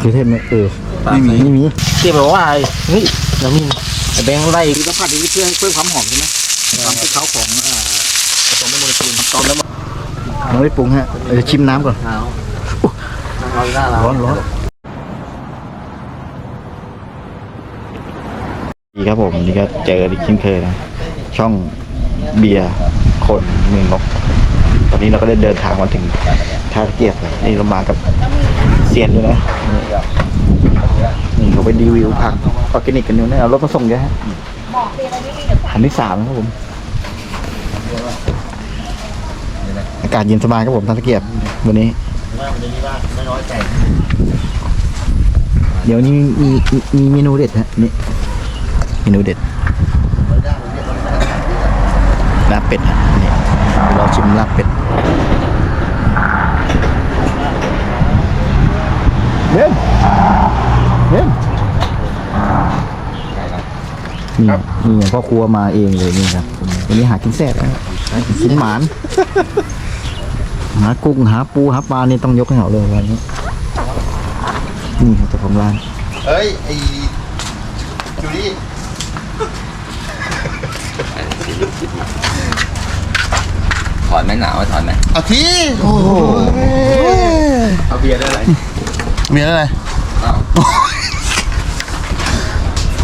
คือเทพไหมเออไม่มีไม่มีเทียบแบบว่าเฮ้ยเรามีไอ้แบงค์ไล่คือต้องผัดนี้เพื่อเพิ่มความหอมใช่ไหมความคลุกเคล้าของเอ่อผสมในโมเลกุลตอนแล้วมันยังไม่ปรุงฮะเดี๋ยวชิมน้ำก่อนหนาวร้อนหน้าเราร้อนร้อนดีครับผมนี่ก็เจออีกเช่นเคยนะช่องเบียร์คนเมืองนก ตอนนี้เราก็ได้เดินทางมาถึงท่าตะเกียบแล้วนี่เรามากับเซียนด้วยนะนี่เขาไปรีวิวผักออร์แกนิกกันอยู่เนี่ยเอารถมาส่งเยอะฮะอันที่สามนะครับผม อากาศเย็นสบายครับผมท่าตะเกียบวันนี้เดี๋ยวนี้มีมีมีเมนูเด็ดฮะนี่เมนูเด็ดลาบเป็ดฮะนี่เราชิมลาบเป็ด เบนเบนนี่นี่พ่อครัวมาเองเลยนี่ครับวันนี้หากินแซ่บนะกินหมานหากุ้งหาปูหาปลานี่ต้องยกให้เขาเลยวันนี้นี่ครับเจ้าของร้านเฮ้ยไอ้จูดี้ถอนไหมหนาวไหมถอนไหมเอาทีโอ้โหเอาเบียร์ได้ไรมี อะไรอ้าว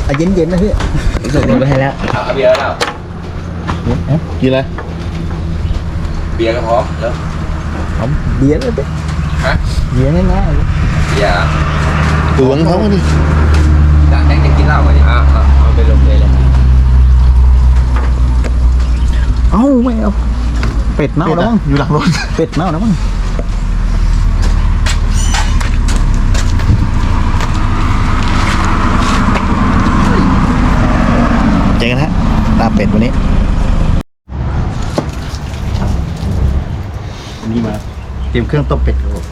อะเย็นๆนะพี่ส่งลงไปให้แล้วเอาเบียร์แล้วกินอะไรเบียร์ก็พร้อมแล้วเอาเบียร์เลยพี่ฮะเบียร์ง่ายๆเลยเบียร์ตวงเขาดิจะแห้งจะกินเหล้าไหมอะเอาไปลงเลยเลยเอ้าไม่เอาเป็ดเน่าแล้วมั้งอยู่หลังรถเป็ดเน่าแล้วมั้งเจอกันฮะลาบเป็ดวันนี้วันนี้มา เตรียมเครื่องต้มเป็ดครับผม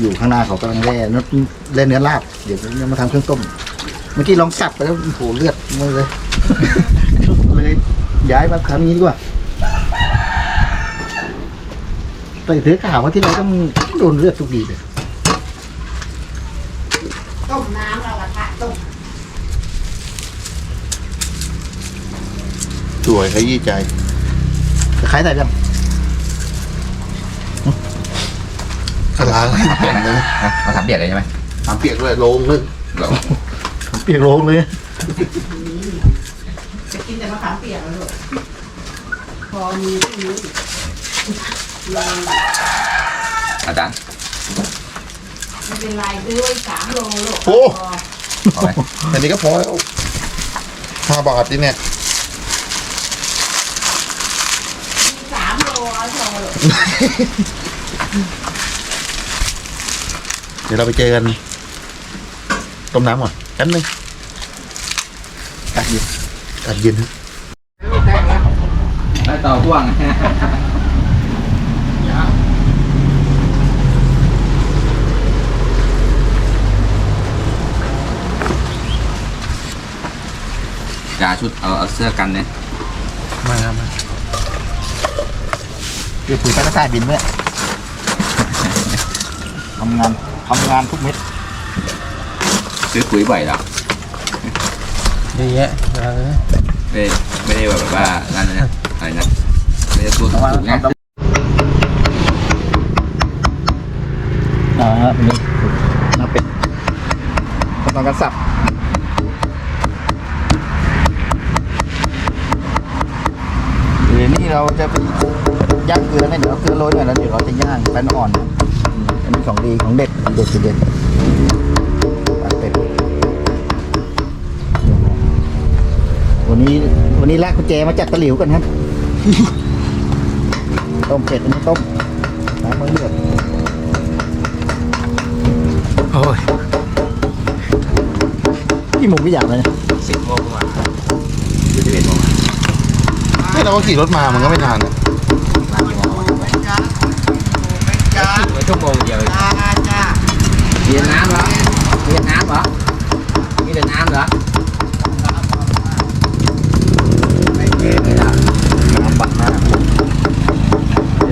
อยู่ข้างหน้าเขากำลังแล่เนื้อแล่เนื้อลาบเดี๋ยวจะมาทำเครื่องต้ม เมื่อกี้ลองสับไปแล้วโอ้โหเลือดมาเลย เลยย้ายมาทำอย่างนี้ดีกว่าแต่ถือข่าวว่าที่เราต้องโดนเลือดทุกทีเลยต้มน้ำเรากระทะต้มสวยขยี้ใจคล้ายๆแต่ยัง ขลาดแข็งเลยมาทำเบียร์เลยใช่ไหมทำเปียกเลยโลงเลยเหรอเปียกโลงเลยจะกินแต่มะขามเปียกแล้วลูกพอมีพวกนี้ลงอาจารย์ไม่เป็นไรด้วยสามโลลูกโอ้พอพอไหมอันนี้ก็พอแล้วห้าบาทนี่เนี่ยมีสามโลเอาพอลูก เดี๋ยวเราไปเจอกันต้มน้ำก่อนแป๊บนึงกัดอยู่อากาศเย็นฮะได้ต่อพ่วงจ่าชุดเอาเอาเสื้อกันเนี่ยมามาเดี๋ยวปุ๋ยไปกระสายบินด้วยทำงาน ทำงานทุกเม็ดซื้อปุ๋ยบ่อยเหรอเยอะแยะไม่ได้ไม่ได้แบบว่านั่นนะอะไรนะไม่ได้ตัวถูกๆนะอ่าฮะวันนี้น้าเป็ดขั้นตอนการสับเดี๋ยวนี้เราจะไปย่างเกลือเนี่ยเดี๋ยวเอาเกลือโรยหน่อยแล้วเดี๋ยวเราจะย่างแป้นอ่อน อืมอันนี้ของดีของเด็ดเด็ดสุดเด็ดปลาเป็ดวันนี้วันนี้ลากกุญแจมาจากตะหลิวกันครับต้มเป็ดอันนี้ต้มน้ำมันเลือดโอ้ยพี่หมุมไม่อยากเลยสิบโมงประมาณหรือสิบเอ็ดโมงให้เราก็ขี่รถมามันก็ไม่นานนะ ชั่วโมงเดียวเรียนน้ำเหรอเรียนน้ำเหรอมีแต่น้ำเหรอไม่ได้น้ำบัตรมาก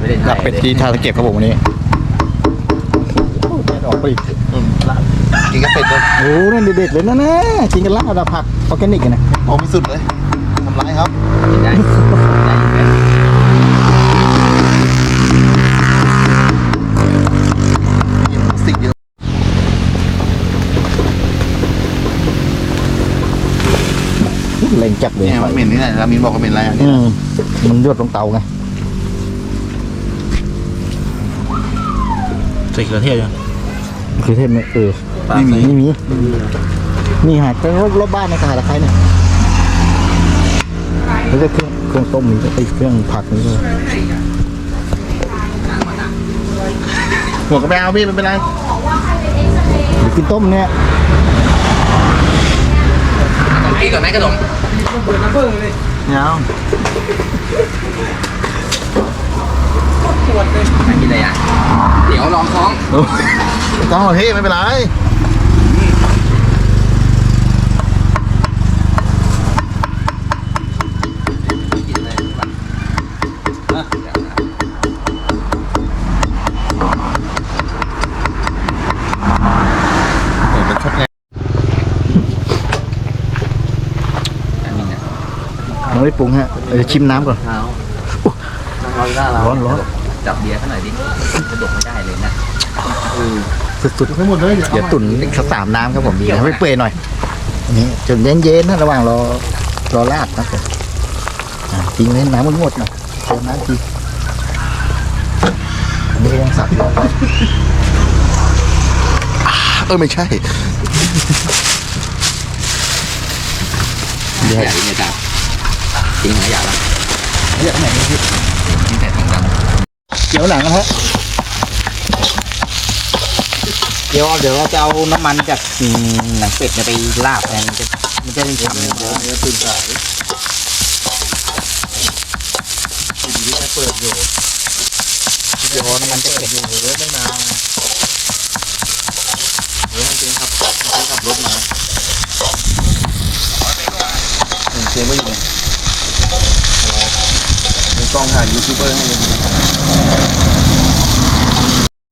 ไม่ได้หลับเป็ดที่ท่าตะเกียบครับผมวันนี้แดดออกไปอีกอืมลาบกินกับเป็ดเลยโอ้นั่นเด็ดๆเลยนะนะกินกันลาบอะผักออร์แกนิกอะนะโอ้ไม่สุดเลยทำร้ายครับกินได้ได้อยู่ไห แรงจัดเลยเนี่ยมันเหม็นนี่แหละรามินบอกว่าเหม็นอะไรอะอืมมันเลือดลงเตาไงใส่กระเทียมยังคือเทพเนี่ยเออไม่มีไม่มีนี่หาแต่รถรถบ้านในกระหาตะไคร้เนี่ยแล้วก็เครื่องเครื่องต้มนี่ก็ไอเครื่องผัดนี่ก็หัวกระแบเอาพี่ไม่เป็นไรหรือกินต้มเนี่ย กินก่อนไหมขนมเนี่ยเอาไม่กินเลยอะเดี๋ยวลองท้องไม่ต้องหรอกพี่ไม่เป็นไร ไม่ปรุงฮะเดี๋ยวชิมน้ำก่อน เท้าร้อนร้อน จับเบียร์เขาหน่อยดิกระดกไม่ได้เลยนะสุดๆทั้งหมดเลย เดี๋ยวตุ๋นอีกสักสามน้ำครับผมดีนะให้เปื่อยหน่อยอันนี้จนเย็นๆนะระหว่างรอรอลาดนะครับอ่าทิ้งให้น้ำมันหมดหน่อยเติมน้ำทีอันนี้ก็ยังสับอยู่เออไม่ใช่เดี๋ยวใหญ่เนี่ยจ้ะ ทิ้งหายาละเรียกไหนนี่พี่ทิ้งแต่ทิ้งกันเกี่ยวหนังนะฮะเดี๋ยวเดี๋ยวเราจะเอาน้ำมันจากอืมหนังเป็ดเนี่ยไปลาบแทนมันจะมันจะได้ฉ่ำเยอะเนื้อตื่นสายกินที่เปิดอยู่เดี๋ยวน้ำมันจะเก็บอยู่เยอะไม่นานเดี๋ยวให้เจ๊ขับเจ๊ขับรถมาเจ๊ไม่อยู่เนี่ยมีกล้อง ถ่ายยูทูบเบอร์ให้เลย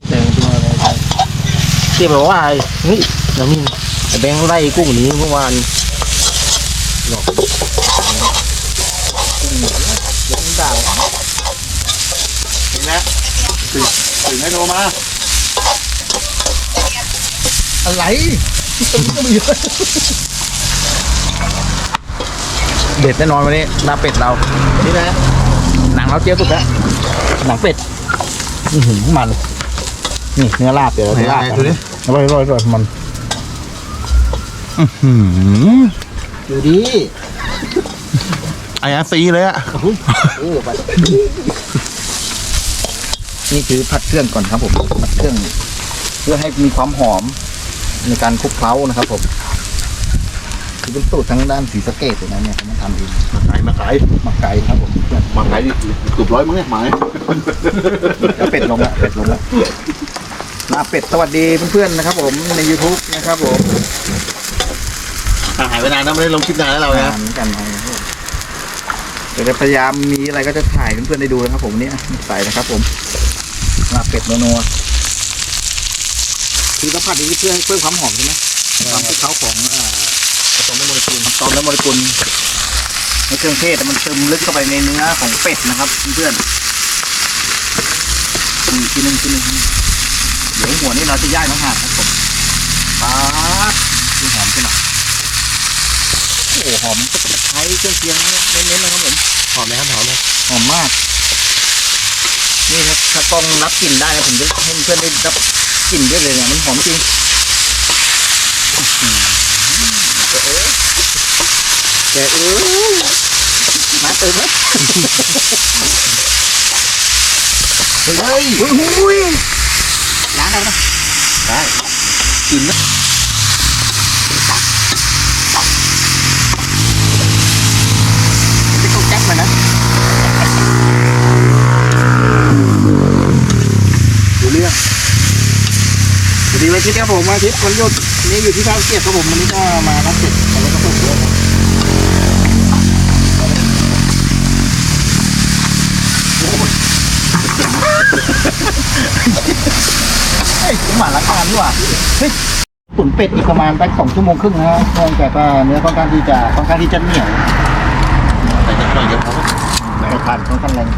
แดงตัวอะไรครับเทียบบอกว่าเฮ้ยน้ำมินไอ้แบงค์ไล่กุ้งนี้เมื่อวานถึงแล้วถึงถึงให้โทรมา อะไรตื่นก็มีเด็ดแน่นอนวันนี้ลาเป็ดเรา นี่นะ หนังเราเจี๊ยบสุดแล้วหนังเป็ดอือหือมัน นี่เนื้อลาบเดี๋ยวเราจะลาบกันดูดิ อร่อยอร่อยอร่อยมันหืมดูดิไออาร์ซีเลยอะนี่คือผัดเครื่องก่อนครับผมผัดเครื่อง เพื่อให้มีความหอมในการคลุกเคล้านะครับผม คือเป็นสูตรทางด้านสีสะเกตเลยนะเนี่ยเขามาทำเองมาขายมาขายหมักไก่ครับผมเพื่อนมาขายเกือบร้อยมั้งเนี่ยหมายแล้วเป็ดลงละเป็ดลงละลาบเป็ดสวัสดีเพื่อนๆนะครับ ผมใน YouTube นะครับผมหายไปนานนะไม่ได้ลงคลิปนานแล้วเรางานะนเหมือนกันครับเดี๋ยวจะพยายามมีอะไรก็จะถ่ายเพื่อนๆได้ดูนะครับ ผมเนี่ยใส่นะครับ ผมลาบเป็ดนัวๆคือสัมผัสนี้เพื่อเพิ่มความหอมใช่ไหมความคลุกเคล้าของเอ่อ ผสมในโมเลกุลตอมและโมเลกุลในเครื่องเทศมันซึมลึกเข้าไปในเนื้อของเป็ดนะครับเพื่อนๆอีกทีหนึงทีหนึงเดี๋ยวหัวนี่เราจะย่างน้ำหากครับผมป๊าดคือหอมขึ้นมาโอ้โหหอมตะไคร้เครื่องเคียงเน้นๆนะครับผมหอมไหมครับหอมไหมหอมมาก นี่ครับถ้ากล้องรับกลิ่นได้นะผมจะให้เพื่อนได้รับกลิ่นด้วยเลยเนี่ยมันหอมจริง อื้อหือแกเอ้ยมาเติมไหมเฮ้ยเฮ้ยหุ้ยล้างได้ไหมได้กินนะจะต้องแจ็คมานะ ดูเรื่องสวัสดีวัน อาทิตย์ครับผมวันอาทิตย์วันหยุดนี่อยู่ที่ท่าเกียรติครับผมวันนี้ก็มารับเสร็จแล้วก็ส่งด้วยไอ้ยหมาละการนี่หว่าเฮ้ยตุ๋นเป็ดอีกประมาณสักสองชั่วโมงครึ่งนะฮะเนื่องจากว่าเนื้อค่อนข้างที่จะค่อนข้างที่จะเหนียวใส่นิดหน่อยเดียวพอแต่ทานค่อนข้างแรง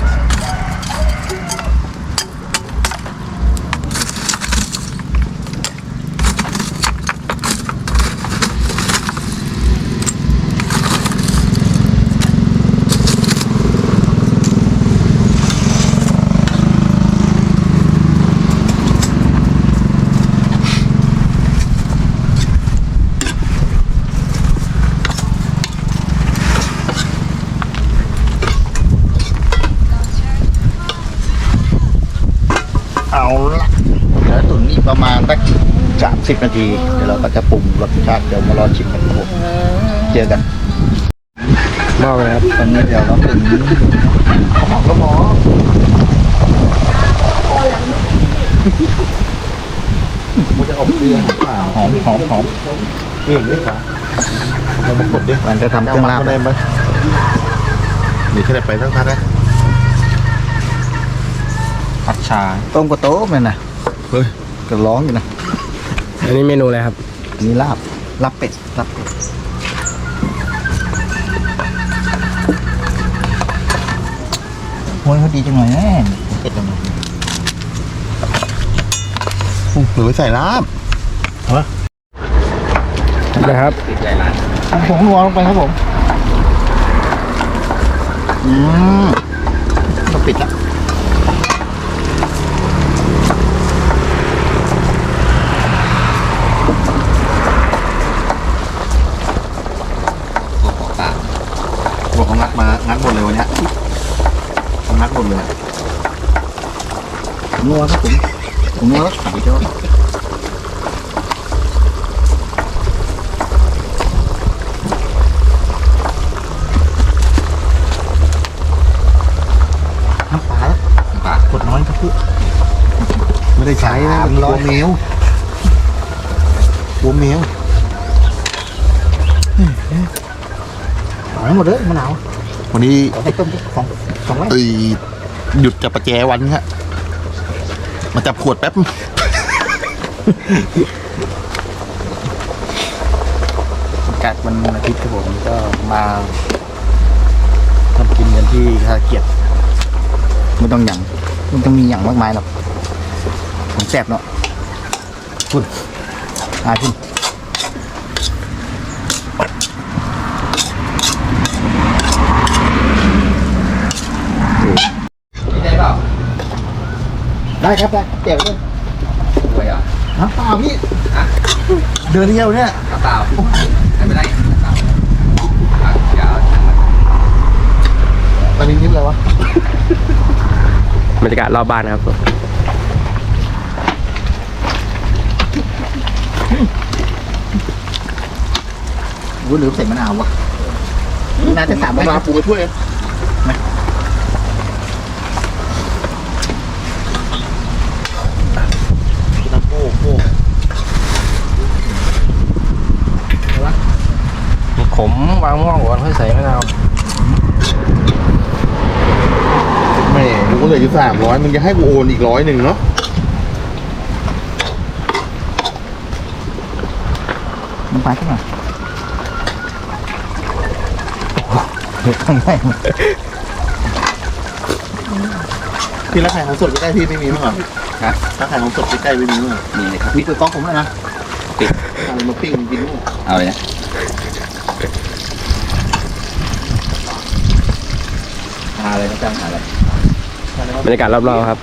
30 นาที เดี๋ยวเราก็จะปรุงรสชาติเดี๋ยวมารอชิมกันครับเจอกันบ้าเลยครับตอนนี้เดี๋ยวเราถึงหอมกระหมอมันจะออกเปรี้ยหอมหอมหอมเองด้วยครับเราไม่กดดิมันจะทำเครื่องลาบได้ไหมนี่ยวแค่ไปทั้งพักนะผัดชาต้มกระโต๊ะเลยนะเฮ้ยก็ร้องอยู่นะ อันนี้เมนูอะไรครับอันนี้ลาบลาบเป็ดลาบเป็ดโอ้ยเขาดีจังเลยแม่เป็ดจังเลยหรือไปใส่ลาบนะครับผมนัวลงไปครับผม อืมเราปิดละ งัดมางัดหมดเลยวันเนี้ยเขางัดหมดเลยผมนัวครับผมผมนัวแล้วขายเจ้าน้ำปลาแล้วป่ากดน้อยครับพี่ไม่ได้ใช้นะมันร้ตัอวยเมลตัวเมลหายหมดเลยมะนาว วันนี้เอาให้ต้มสองสองไร่เอ้ยหยุดจับประแจวันฮะมาจับขวดแป๊บ กัดวันอาทิตย์ครับผมก็มาทำกินกันที่ท่าเกียรติไม่ต้องหยั่งไม่ต้องมีหยั่งมากมายหรอกของแซ่บเนาะคุณอาคุณนี่ได้เปล่า ได้ครับได้เดี๋ยวด้วยด้วยอะน้ำเปล่าพี่ ฮะเดินเที่ยวเนี่ยกระเป๋าไม่เป็นไรกระเป๋าอะเดี๋ยวช่างมันตอนนี้นิดอะไรวะบรรยากาศรอบบ้านครับรู้หรือใส่มะนาววะน่าจะสามมะใบนาวปลูกไปถ้วยเองน้ำโก้โก้ ขมวางม่วงก่อนค่อยใส่มะนาวแม่กูก็เหลืออยู่สามร้อยมึงจะให้กูโอนอีกร้อยหนึ่งเนาะมันไปขึ้นมาข้างในพี่ร้านขายของสดใกล้ๆพี่ไม่มีมั้งเหรอฮะร้านขายของสดใกล้ๆไม่มีมั้งเหรอนี่เลยครับมีเปิดกล้องผมเลยนะอะไรมาปิ้งกินนู่นเอาเลยนะหา อะไรนะจ้างหาอะไรบรรยากาศรอบๆครับ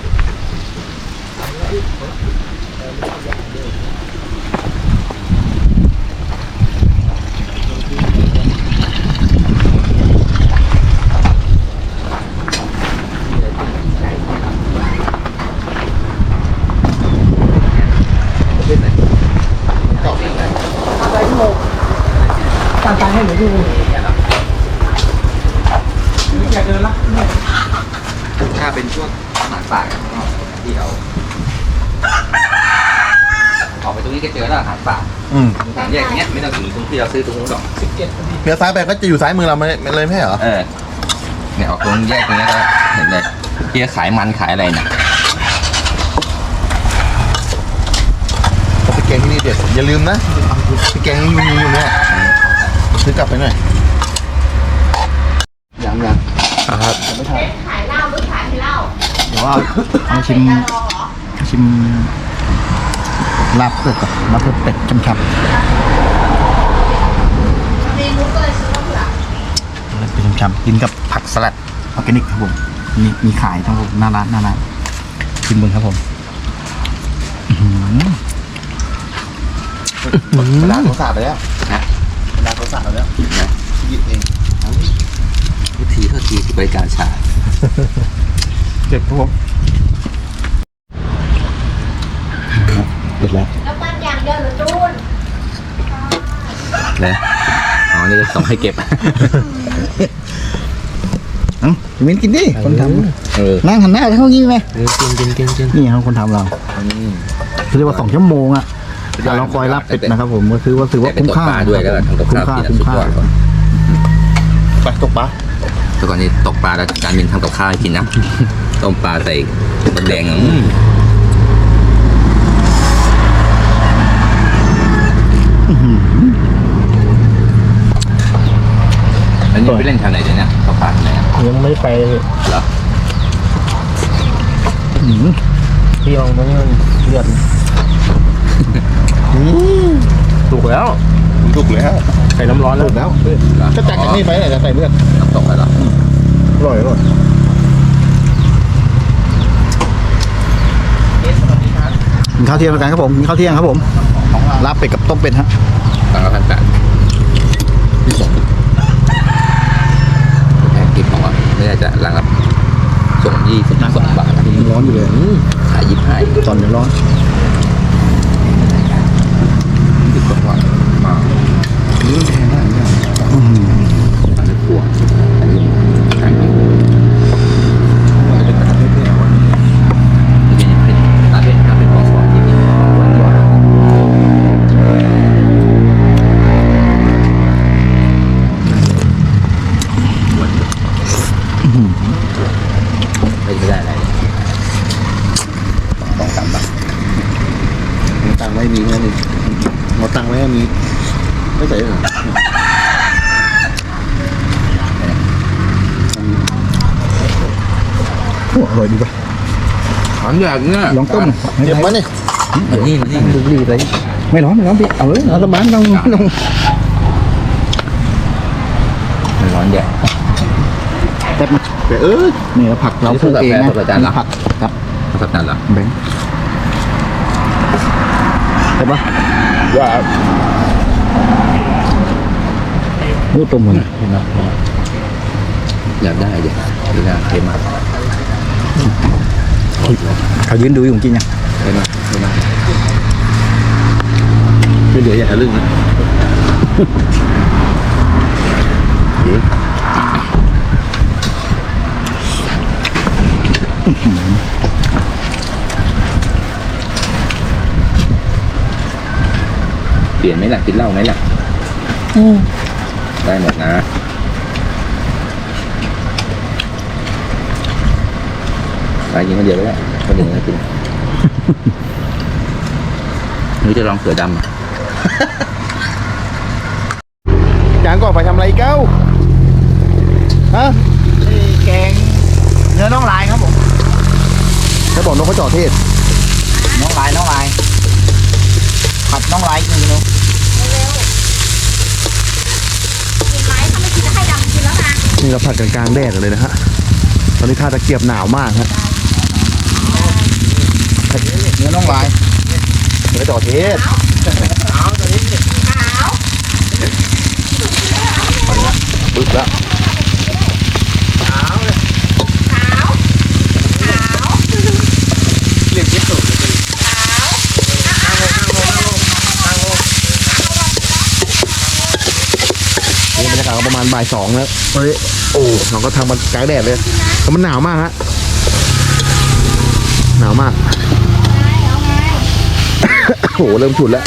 ตามตาให้หนูดู อยากเดินละถ้าเป็นช่วงอาหารป่าก็ที่เราออกไปตรงนี้ก็เจอแล้วอาหารป่าอืมทางแยกอย่างเงี้ยไม่ต้องถึงตรงที่เราซื้อตรงนู้นหรอกสิบเจ็ดพอดีเลี้ยวซ้ายไปก็จะอยู่ซ้ายมือเราไม่ไม่เลยไม่ใช่เหรอเออเนี่ยออกตรงแยกตรงนี้ก็เห็นเลยที่ขายมันขายอะไรเนี่ยกงที่นี่เด็ดอย่าลืมนะพริกแกงนี่มีอยู่เนี่ยซื้อกลับไปหน่อย ยังยัง อ่า ครับขายเหล้าหรือขายไม่เหล้าเดี๋ยวเอาเอาชิมชิมลาบเป็ดก่อนลาบเป็ดช้ำเมนูก็เลยซื้อมาเผื่อๆลาบเป็ดช้ำๆกินกับผักสลัดออร์แกนิกครับผมมีมีขายทั้งผมหน้าร้านหน้าร้านชิมเบิ้งครับผมอื้อหือเวลาเขาสาดไปแล้วเวลาเขาสาดไปแล้วหยิบเอง ทุกทีทุกทีบริการช้าเจ็บครับผมเด็ดแล้วแล้วปั้นอย่างเดียวเหรือจูนเลยอ๋อ นี่จะส่งให้เก็บ เอ้ามิ้นกินดิ คนทำเออนั่งหันหน้าไปเข้างี้ไหมกินกินกินกินนี่ครับคนทำเราเรียกว่าสองชั่วโมงอะแต่เราคอยรับเป็ดนะครับผมก็คือว่าถือว่าแต่เป็นคุ้มตกค่าปลาด้วยแล้วก็ทำกับคุ้มข้าวค่ากินคุ้มสุดค่ายอดก่อนไปตกปลา แต่ก่อนนี้ตกปลาแล้วการมินทำกับข้าวให้กินนะต้มปลาใส่มะแดงอืมอันนี้ไปเล่นแถวไหนเดี๋ยวนี้ตกปลาที่ไหนอะยังไม่ไปเหรอที่ลองตรงนี้มันเลือดถูกแล้ว ถูกแล้วใส่น้ำร้อนแล้วแล้วก็จากจากนี่ไปไหนจะใส่เลือดน้ำตกอะไรหรออร่อยอร่อยกินข้าวเที่ยงแล้วกันครับผมกินข้าวเที่ยงครับผมลาบเป็ดกับต้มเป็ดฮะตังละพันแปดที่สองแพ็กกิฟของอะไม่ได้จะรังรับส่งยี่สิบสองบาทร้อนอยู่เลยขายยี่สิบห้าตอนนี้ร้อนสิบสองบาท มานี่มันแพงมากเนี่ยอันนี้ครัวอันนี้ขายดีมันจะเป็นร้านเพชรเนี่ยวันนี้เป็นร้านเพชรร้านเพชรของสองที่นี่วันก่อนไม่ได้อะไรต้องสามบาท เอาตังค์ไว้มีแค่นี้เอาตังค์ไว้มีไม่ใส่เหรอ โอ้อร่อยดีป่ะ ถาม อยากเนี่ยลองต้มเก็บไว้นี่มานี่มานี่ดูดีเลยไม่ร้อนไม่ร้อนพี่เอาเลยเอาสบานลองลองมันร้อนแดดแป๊บนึงแต่เออนี่เราผักเราปลูกเองนะนี่คือแบบแบบจานเหรอผักครับเขาสับนั่นเหรอแบงค์ใช่ปะว่าโอ้ต้มมันอยากได้เดี๋ยวเดี๋ยวเทมา เขายืนดูอยู่จริงอะเทมาเทมาไม่เหลืออย่างทะลึ่งนะเปลี่ยนไหมล่ะกินเหล้าไหมล่ะได้หมดนะ ไปกินคนเดียวก็ได้คนหนึ่งก็กินหรือจะลองเสือดำอะจางก่อนไปทำอะไรเก้าฮะแกงเนื้อน้องลายครับผมจะบอกนกเขาจ่อเทศ น้องลายน้องลายผัดน้องลายกินเนาะกินไหมถ้าไม่กินจะให้ดำกินแล้วนะนี่เราผัดกันกลางแดดเลยนะฮะ ตอนนี้ท่าตะเกียบหนาวมากฮะ เนื้อน้องลายเนื้อจ่อเทศขาวปึ๊บแล้วขาวขาวเรียกเก็บสุดนี่บรรยากาศประมาณบ่ายสองแล้วเฮ้ยโอ้เราก็ทำมันกลางแดดเลยแต่มันหนาวมากฮะหนาวมาก โหเริ่มฉุดแล้ว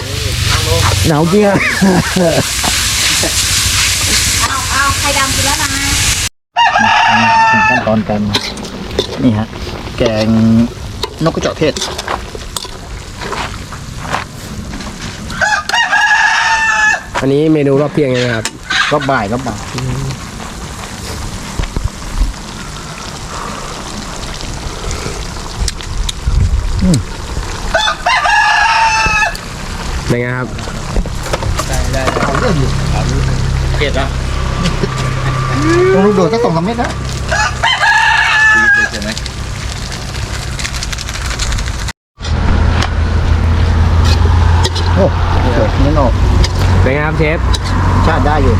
หนาวจริงอะเอาเอาไข่ดำกินแล้วนะถึงขั้นตอนกันนี่ฮะ แกงนกกระจอกเทศอันนี้เมนูรอบเพียงไงครับ ก็บ่ายก็บ่าย เป็นไงครับเผ็ดอะต้องลูกโดดสักสองสามเม็ดนะชีวิตเลยใช่ไหมโอ้เกิดไม่ออกเป็นไงครับเชฟชาติได้อยู่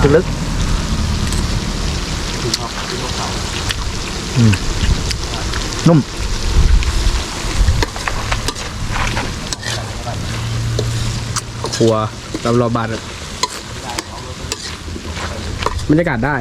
คือลึกอืมนุ่ม ครัวรอบรอบบ้านบรรยากาศได้